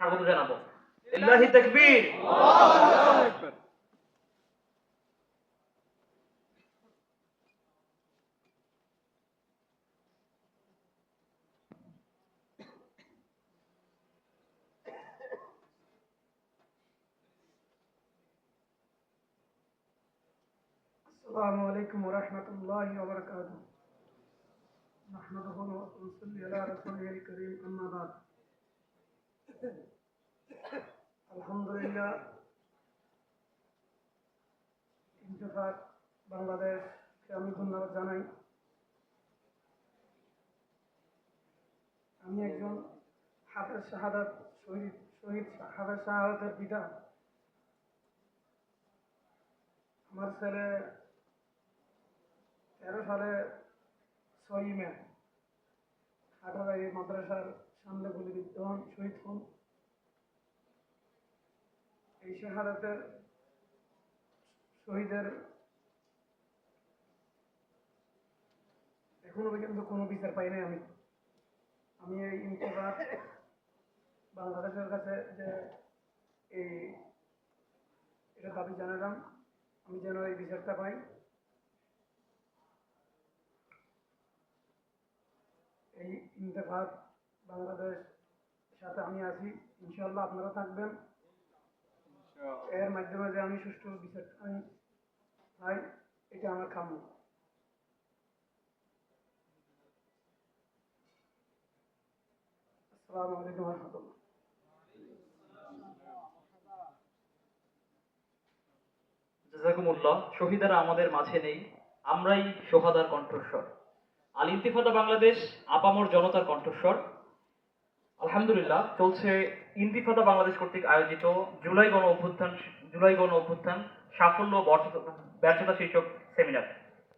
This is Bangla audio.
স্বাগত জানাবো ইল্লাহি তাকবীর السلام عليكم ورحمة الله وبركاته نحمده ونصلي على رسوله الكريم أما بعد আলহামদুলিল্লাহ বাংলাদেশ বাংলাদেশকে আমি ধন্যবাদ জানাই। আমি একজন হাফেজ শাহাদাত, শহীদ শহীদ হাফেজ শাহাদাতের পিতা। আমার ছেলে তেরো সালে ছয়ই মে হাটারাই মাদ্রাসার সামনে গুলিবিদ্ধ হন, শহীদ হন। শাহাদাতের শহীদের এখনও পর্যন্ত কোনো বিচার পাই নাই আমি। আমি এই ইন্তজার বাংলাদেশের কাছে যে এই এটা দাবি জানালাম, আমি যেন এই বিচারটা পাই। এই ইন্তেফাক বাংলাদেশ সাথে আমি আছি। ইনশাল্লাহ আপনারা থাকবেন। এর মাধ্যমে যে আমি সুষ্ঠু বিচার আমি পাই এটা আমার কাম্য। আসসালামু আলাইকুম রহমতুল্লাহ জাজাকুমুল্লাহ, শহীদারা আমাদের মাঝে নেই। আমরাই সোহাদার কণ্ঠস্বর। আল ইন্তিফাদা বাংলাদেশ আপামর জনতার কণ্ঠস্বর। আলহামদুলিল্লাহ, চলছে ইন্তিফাদা বাংলাদেশ কর্তৃক আয়োজিত জুলাই গণ অভ্যুত্থান জুলাই গণ অভ্যুত্থান সাফল্য ব্যর্থতা শীর্ষক সেমিনার